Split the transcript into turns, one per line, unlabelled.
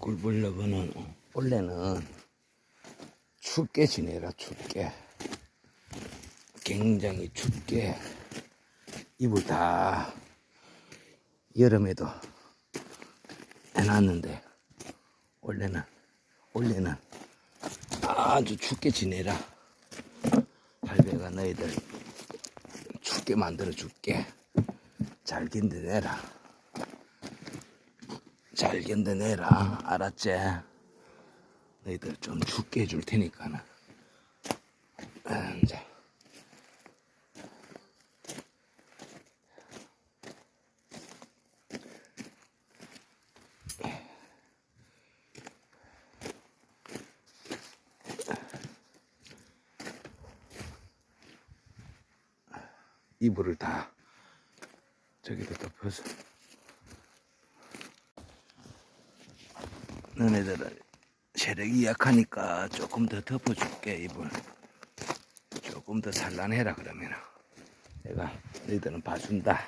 꿀벌러브는 원래는 춥게 지내라 춥게. 굉장히 춥게 이불 다 여름에도 해놨는데 원래는 원래는 아주 춥게 지내라. 할배가 너희들 춥게 만들어 줄게. 잘 견뎌내라 잘 견뎌내라 알았지? 너희들 좀 춥게 해줄 테니까는 아, 자. 이불을 다 저기다 덮어서 너네들은 체력이 약하니까 조금 더 덮어줄게 이불. 조금 더 산란해라 그러면 내가 너희들은 봐준다